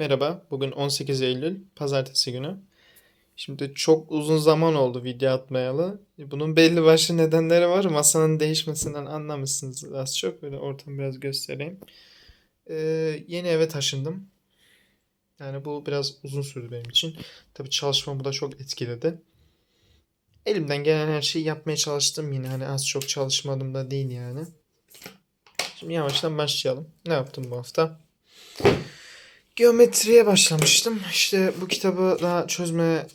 Merhaba, bugün 18 Eylül, pazartesi günü. Şimdi çok uzun zaman oldu video atmayalı. Bunun belli başlı nedenleri var. Masanın değişmesinden anlamışsınız az çok. Böyle ortamı biraz göstereyim. Ee, yeni eve taşındım. Yani bu biraz uzun sürdü benim için. Tabii çalışmamı da çok etkiledi. Elimden gelen her şeyi yapmaya çalıştım yine. Hani az çok çalışmadım da değil yani. Şimdi yavaştan başlayalım. Ne yaptım bu hafta? Geometriye başlamıştım. İşte bu kitabı daha çözme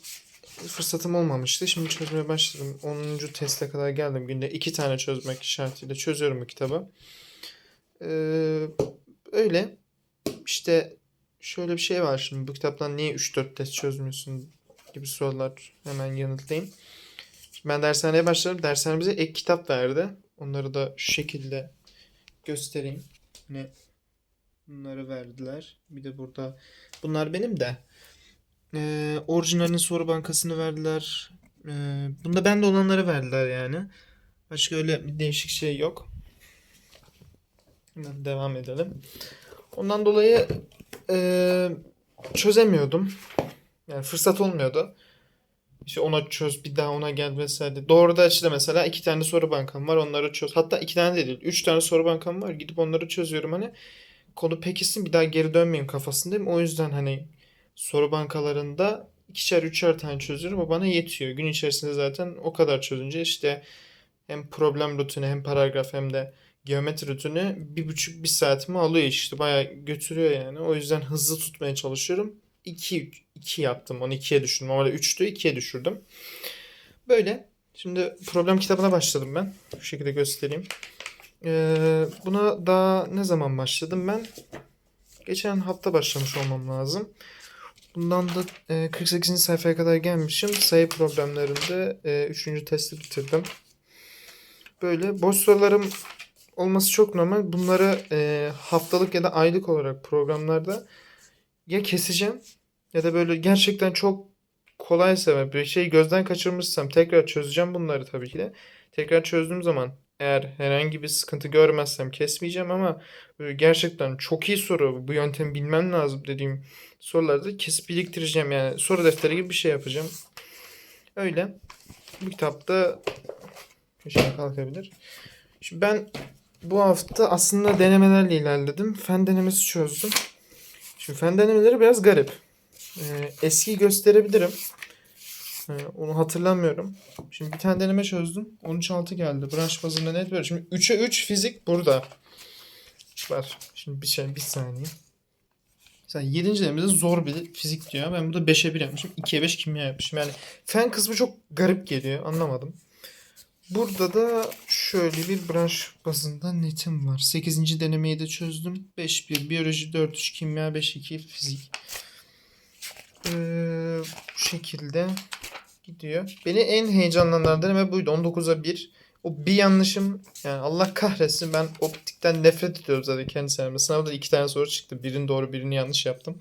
fırsatım olmamıştı. Şimdi çözmeye başladım. 10. teste kadar geldim. Günde iki tane çözmek şartıyla çözüyorum bu kitabı. Ee, öyle. İşte şöyle bir şey var şimdi. Bu kitaptan niye 3-4 test çözmüyorsun gibi sorular hemen yanıtlayayım. Şimdi ben dershaneye başladım. Dershane bize ek kitap verdi. Onları da şu şekilde göstereyim. Ne Bunları verdiler. Bir de burada bunlar benim de. Ee, orijinalin soru bankasını verdiler. Ee, bunda bende olanları verdiler yani. Başka öyle bir değişik şey yok. Hemen devam edelim. Ondan dolayı ee, çözemiyordum. Yani fırsat olmuyordu. İşte ona çöz bir daha ona gel vesaire. Doğru da işte mesela iki tane soru bankam var onları çöz. Hatta iki tane de değil. Üç tane soru bankam var. Gidip onları çözüyorum hani konu pekişsin bir daha geri dönmeyeyim kafasındayım. O yüzden hani soru bankalarında ikişer üçer tane çözüyorum. O bana yetiyor. Gün içerisinde zaten o kadar çözünce işte hem problem rutini hem paragraf hem de geometri rutini bir buçuk bir saatimi alıyor işte. Bayağı götürüyor yani. O yüzden hızlı tutmaya çalışıyorum. 2 2 yaptım. Onu 2'ye düşürdüm. Ama 3'tü 2'ye düşürdüm. Böyle. Şimdi problem kitabına başladım ben. Şu şekilde göstereyim. Ee, buna daha ne zaman başladım ben? Geçen hafta başlamış olmam lazım. Bundan da e, 48. sayfaya kadar gelmişim. Sayı problemlerinde e, 3. testi bitirdim. Böyle boş sorularım olması çok normal. Bunları e, haftalık ya da aylık olarak programlarda ya keseceğim ya da böyle gerçekten çok kolaysa ve bir şeyi gözden kaçırmışsam tekrar çözeceğim bunları tabii ki de. Tekrar çözdüğüm zaman eğer herhangi bir sıkıntı görmezsem kesmeyeceğim ama gerçekten çok iyi soru bu yöntemi bilmen lazım dediğim sorularda kesip biriktireceğim yani soru defteri gibi bir şey yapacağım. Öyle. Bu kitapta şöyle kalkabilir. Şimdi ben bu hafta aslında denemelerle ilerledim. Fen denemesi çözdüm. Şimdi fen denemeleri biraz garip. Ee, eskiyi gösterebilirim. Ee, onu hatırlamıyorum. Şimdi bir tane deneme çözdüm. 13.6 geldi. Branş bazında net böyle. Şimdi 3'e 3 fizik burada. Var. Şimdi bir şey bir saniye. Mesela 7. denemede zor bir fizik diyor. Ben burada 5'e 1 yapmışım. 2'ye 5 kimya yapmışım. Yani fen kısmı çok garip geliyor. Anlamadım. Burada da şöyle bir branş bazında netim var. 8. denemeyi de çözdüm. 5-1 biyoloji 4-3 kimya 5-2 fizik. Ee, bu şekilde gidiyor. Beni en heyecanlandıran deneme buydu. 19'a 1. O bir yanlışım yani Allah kahretsin ben optikten nefret ediyorum zaten kendi senemde. Sınavda iki tane soru çıktı. Birini doğru birini yanlış yaptım.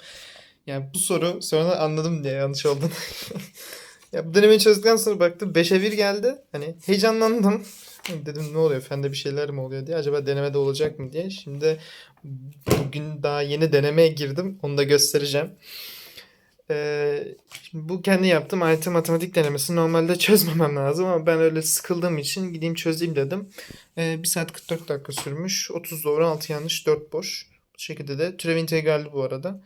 Yani bu soru sonra anladım diye yanlış olduğunu. ya bu denemeyi çözdükten sonra baktım 5'e 1 geldi. Hani heyecanlandım. Dedim ne oluyor fende bir şeyler mi oluyor diye. Acaba denemede olacak mı diye. Şimdi bugün daha yeni denemeye girdim. Onu da göstereceğim. Ee, şimdi bu kendi yaptığım AYT matematik denemesi normalde çözmemem lazım ama ben öyle sıkıldığım için gideyim çözeyim dedim. Ee, 1 saat 44 dakika sürmüş. 30 doğru 6 yanlış 4 boş. Bu şekilde de türev integralli bu arada.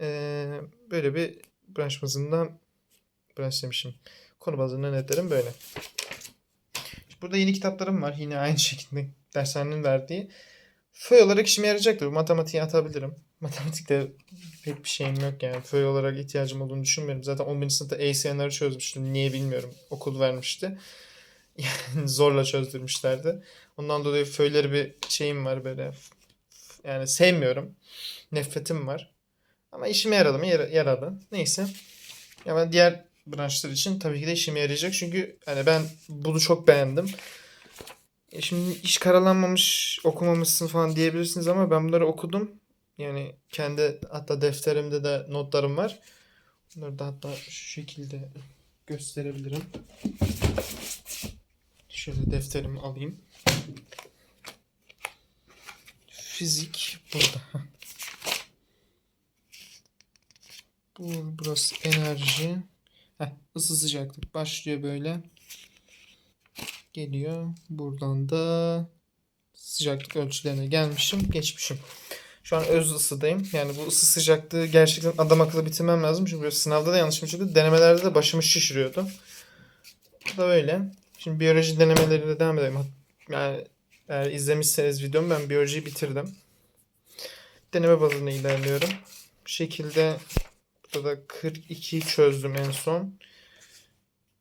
Ee, böyle bir branş bazında branş demişim. Konu bazında netlerim böyle. Burada yeni kitaplarım var. Yine aynı şekilde dershanenin verdiği. Föy olarak işime yarayacaktır. Bu matematiği atabilirim. Matematikte pek bir şeyim yok yani. Föy olarak ihtiyacım olduğunu düşünmüyorum. Zaten 11. sınıfta ACNR'ı çözmüştüm. Niye bilmiyorum. Okul vermişti. Yani zorla çözdürmüşlerdi. Ondan dolayı föyleri bir şeyim var böyle. Yani sevmiyorum. Nefretim var. Ama işime yaradı mı? Yar- yaradı. Neyse. Ama diğer branşlar için tabii ki de işime yarayacak. Çünkü hani ben bunu çok beğendim. E şimdi hiç karalanmamış okumamışsın falan diyebilirsiniz ama ben bunları okudum. Yani kendi hatta defterimde de notlarım var. Bunları da hatta şu şekilde gösterebilirim. Şöyle defterimi alayım. Fizik burada. Bu, burası enerji. Heh, ısı sıcaklık başlıyor böyle. Geliyor. Buradan da sıcaklık ölçülerine gelmişim. Geçmişim. Şu an öz ısıdayım. Yani bu ısı sıcaklığı gerçekten adam akıllı bitirmem lazım. Çünkü sınavda da yanlışım çıktı. Denemelerde de başımı şişiriyordu. Bu da böyle. Şimdi biyoloji denemeleriyle devam edelim. Yani eğer izlemişseniz videomu ben biyolojiyi bitirdim. Deneme bazında ilerliyorum. Bu şekilde burada da 42 çözdüm en son.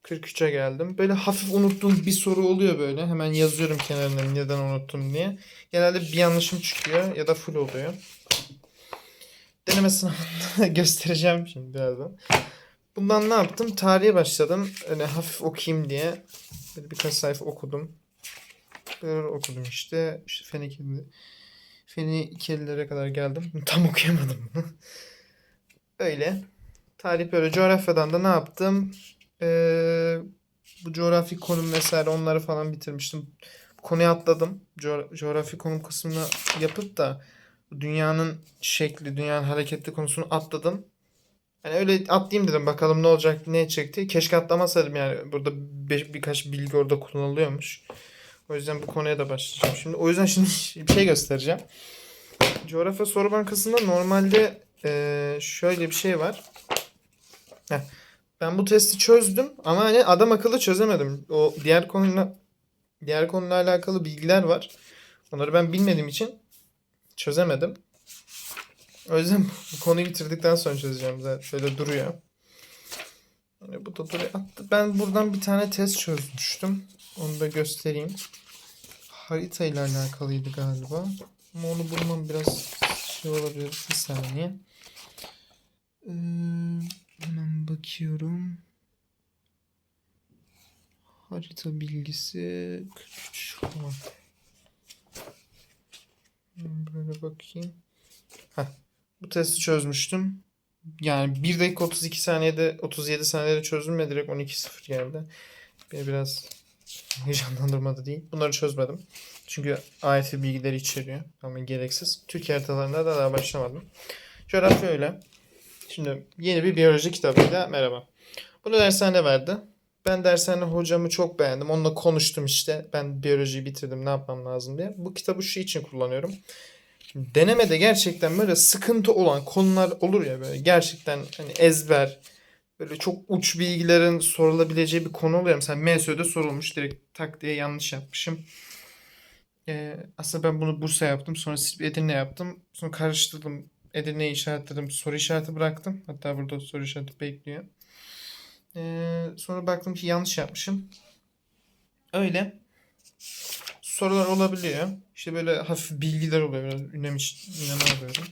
43'e geldim. Böyle hafif unuttuğum bir soru oluyor böyle. Hemen yazıyorum kenarına neden unuttum diye. Genelde bir yanlışım çıkıyor ya da full oluyor. Deneme sınavında göstereceğim şimdi birazdan. Bundan ne yaptım? Tarihe başladım. Öyle hafif okuyayım diye. Böyle birkaç sayfa okudum. Böyle okudum işte. İşte Fenikeli, Fenikelilere kadar geldim. Tam okuyamadım. Öyle. Tarih böyle. Coğrafyadan da ne yaptım? Ee, bu coğrafi konum vesaire onları falan bitirmiştim. Konuyu atladım. Co- coğrafi konum kısmını yapıp da dünyanın şekli, dünyanın hareketli konusunu atladım. Yani öyle atlayayım dedim bakalım ne olacak, ne çekti. Keşke atlamasaydım yani. Burada be- birkaç bilgi orada kullanılıyormuş. O yüzden bu konuya da başlayacağım şimdi. O yüzden şimdi bir şey göstereceğim. Coğrafya soru bankasında normalde eee, şöyle bir şey var. Heh. Ben bu testi çözdüm ama hani adam akıllı çözemedim. O diğer konuyla diğer konuyla alakalı bilgiler var. Onları ben bilmediğim için çözemedim. O yüzden bu konuyu bitirdikten sonra çözeceğim zaten. Böyle duruyor. Yani bu da duruyor. Ben buradan bir tane test çözmüştüm. Onu da göstereyim. Harita alakalıydı galiba. Ama onu bulmam biraz şey olabilir. Bir saniye. Ee, hemen bakıyorum. Harita bilgisi 43 tamam. Hemen Böyle bakayım. Heh, bu testi çözmüştüm. Yani 1 dakika 32 saniyede 37 saniyede çözdüm ve direkt 12-0 geldi. Beni biraz heyecanlandırmadı değil. Bunları çözmedim. Çünkü AYT bilgileri içeriyor. Ama gereksiz. Türkiye haritalarında da daha başlamadım. Coğrafya öyle. Şimdi yeni bir biyoloji kitabıyla merhaba. Bunu dershanede verdi. Ben dershane hocamı çok beğendim. Onunla konuştum işte. Ben biyolojiyi bitirdim ne yapmam lazım diye. Bu kitabı şu için kullanıyorum. Denemede gerçekten böyle sıkıntı olan konular olur ya böyle gerçekten hani ezber böyle çok uç bilgilerin sorulabileceği bir konu oluyor. Mesela MSÖ'de sorulmuş direkt tak diye yanlış yapmışım. Ee, aslında ben bunu Bursa yaptım. Sonra Edirne yaptım. Sonra karıştırdım. Edirne'yi işaretledim. Soru işareti bıraktım. Hatta burada soru işareti bekliyor. Ee, sonra baktım ki yanlış yapmışım. Öyle. Sorular olabiliyor. İşte böyle hafif bilgiler oluyor. Biraz ünlem, iç- ünleme alıyorum.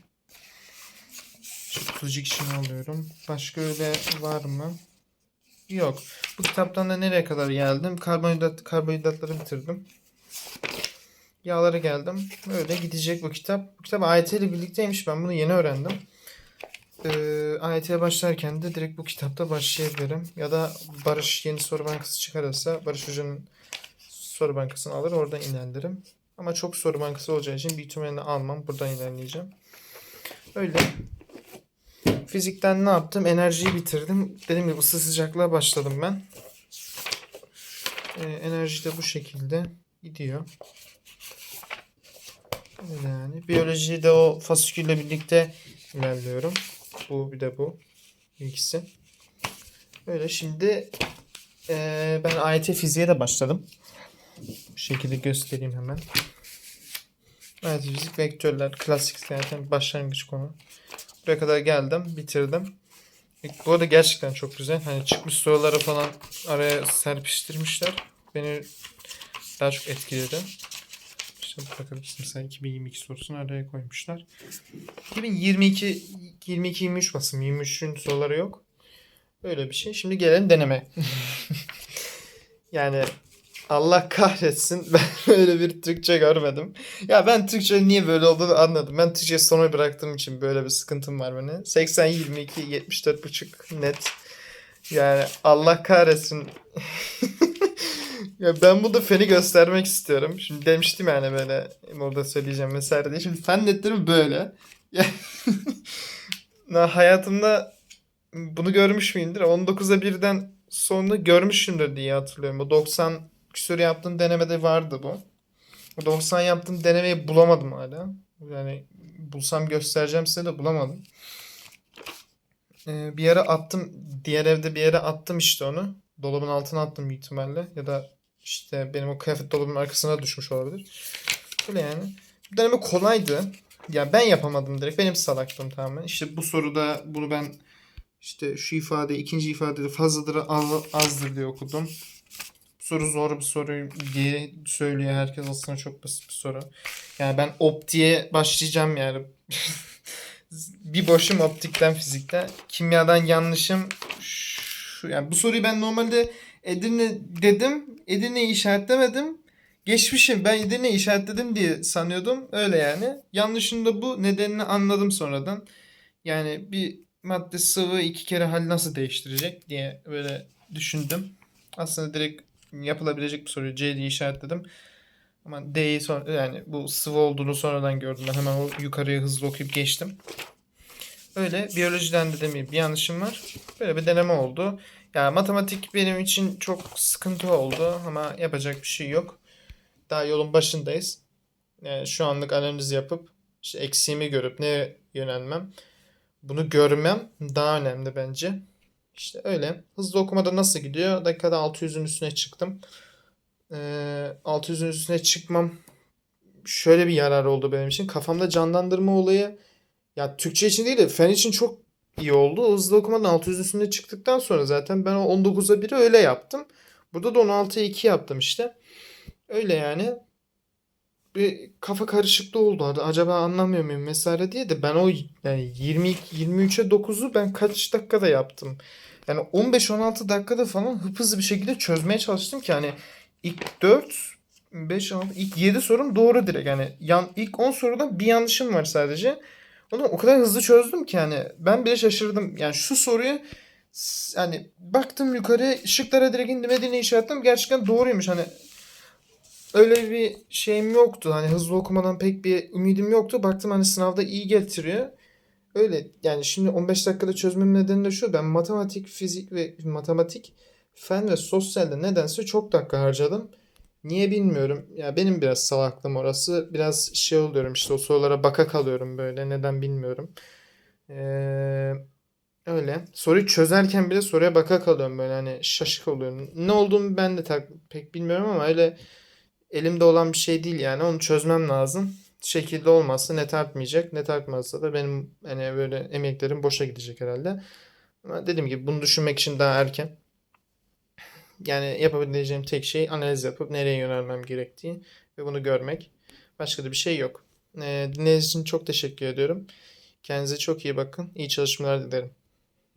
Kutucuk işini alıyorum. Başka öyle var mı? Yok. Bu kitaptan da nereye kadar geldim? Karbonhidrat, karbonhidratları bitirdim. Yağlara geldim. Öyle gidecek bu kitap. Bu kitap AYT ile birlikteymiş. Ben bunu yeni öğrendim. Ee, AYT'ye başlarken de direkt bu kitapta başlayabilirim. Ya da Barış yeni soru bankası çıkarırsa Barış Hoca'nın soru bankasını alır oradan ilerlerim. Ama çok soru bankası olacağı için büyük ihtimalle almam. Buradan ilerleyeceğim. Öyle. Fizikten ne yaptım? Enerjiyi bitirdim. Dediğim gibi ısı sıcaklığa başladım ben. Ee, enerji de bu şekilde gidiyor. Yani. Biyolojide o fasikülle birlikte ilerliyorum. Bu bir de bu. İkisi. Öyle şimdi eee, ben AYT fiziğe de başladım. Bu şekilde göstereyim hemen. AYT fizik vektörler klasik zaten başlangıç konu. Buraya kadar geldim, bitirdim. Bu arada gerçekten çok güzel. Hani çıkmış soruları falan araya serpiştirmişler. Beni daha çok etkiledi. İşte bakabiliriz mesela 2022 sorusunu araya koymuşlar. 2022 22 23 basım 23'ün soruları yok. Öyle bir şey. Şimdi gelelim deneme. yani Allah kahretsin ben öyle bir Türkçe görmedim. Ya ben Türkçe niye böyle olduğunu anladım. Ben Türkçe sona bıraktığım için böyle bir sıkıntım var benim. 80 22 74 buçuk net. Yani Allah kahretsin. ya ben burada feni göstermek istiyorum. Şimdi demiştim yani böyle orada söyleyeceğim vesaire diye. Şimdi fen netlerim böyle. Na hayatımda bunu görmüş müyümdür? 19'a 1'den sonra görmüşümdür diye hatırlıyorum. Bu 90 küsur yaptığım denemede vardı bu. Bu 90 yaptığım denemeyi bulamadım hala. Yani bulsam göstereceğim size de bulamadım. Ee, bir yere attım. Diğer evde bir yere attım işte onu. Dolabın altına attım büyük ihtimalle. Ya da işte benim o kıyafet dolabının arkasına düşmüş olabilir. Böyle yani. Bu deneme kolaydı. Ya ben yapamadım direkt. Benim salaklığım tamamen. İşte bu soruda bunu ben işte şu ifade ikinci ifadede fazladır az, azdır diye okudum. Bu soru zor bir soru diye söylüyor herkes aslında çok basit bir soru. Yani ben optiğe başlayacağım yani. bir boşum optikten fizikten. Kimyadan yanlışım şu, yani bu soruyu ben normalde Edirne dedim. Edirne'yi işaretlemedim. Geçmişim. Ben Edirne'yi işaretledim diye sanıyordum. Öyle yani. Yanlışın da bu. Nedenini anladım sonradan. Yani bir madde sıvı iki kere hal nasıl değiştirecek diye böyle düşündüm. Aslında direkt yapılabilecek bir soruyu C diye işaretledim. Ama D'yi son yani bu sıvı olduğunu sonradan gördüm. Hemen o yukarıya hızlı okuyup geçtim. Öyle biyolojiden de demeyeyim bir yanlışım var. Böyle bir deneme oldu. Ya matematik benim için çok sıkıntı oldu ama yapacak bir şey yok. Daha yolun başındayız. Yani şu anlık analiz yapıp işte eksiğimi görüp ne yönelmem. Bunu görmem daha önemli bence. İşte öyle. Hızlı okumada nasıl gidiyor? Dakikada 600'ün üstüne çıktım. Ee, 600'ün üstüne çıkmam şöyle bir yarar oldu benim için. Kafamda canlandırma olayı ya Türkçe için değil de fen için çok iyi oldu. Hızlı okumadan 600 üstünde çıktıktan sonra zaten ben o 19'a 1'i öyle yaptım. Burada da 16'ya 2 yaptım işte. Öyle yani. Bir kafa karışıklığı oldu. Acaba anlamıyor muyum vesaire diye de ben o yani 20 23'e 9'u ben kaç dakikada yaptım. Yani 15-16 dakikada falan hızlı bir şekilde çözmeye çalıştım ki hani ilk 4 5 6 ilk 7 sorum doğru direkt. Yani yan, ilk 10 sorudan bir yanlışım var sadece. Onu o kadar hızlı çözdüm ki hani ben bile şaşırdım. Yani şu soruyu hani baktım yukarı şıklara direkt indim Edirne işaretledim. Gerçekten doğruymuş. Hani öyle bir şeyim yoktu. Hani hızlı okumadan pek bir ümidim yoktu. Baktım hani sınavda iyi getiriyor. Öyle yani şimdi 15 dakikada çözmem nedeni de şu. Ben matematik, fizik ve matematik, fen ve sosyalde nedense çok dakika harcadım. Niye bilmiyorum. Ya benim biraz salaklığım orası. Biraz şey oluyorum işte o sorulara baka kalıyorum böyle. Neden bilmiyorum. Ee, öyle. Soruyu çözerken bile soruya baka kalıyorum böyle hani şaşık oluyorum. Ne olduğunu ben de tak, pek bilmiyorum ama öyle elimde olan bir şey değil yani. Onu çözmem lazım. Şekilde olmazsa net artmayacak. Net artmazsa da benim hani böyle emeklerim boşa gidecek herhalde. Ama dediğim gibi bunu düşünmek için daha erken. Yani yapabileceğim tek şey analiz yapıp nereye yönelmem gerektiği ve bunu görmek. Başka da bir şey yok. Ee, dinlediğiniz için çok teşekkür ediyorum. Kendinize çok iyi bakın. İyi çalışmalar dilerim.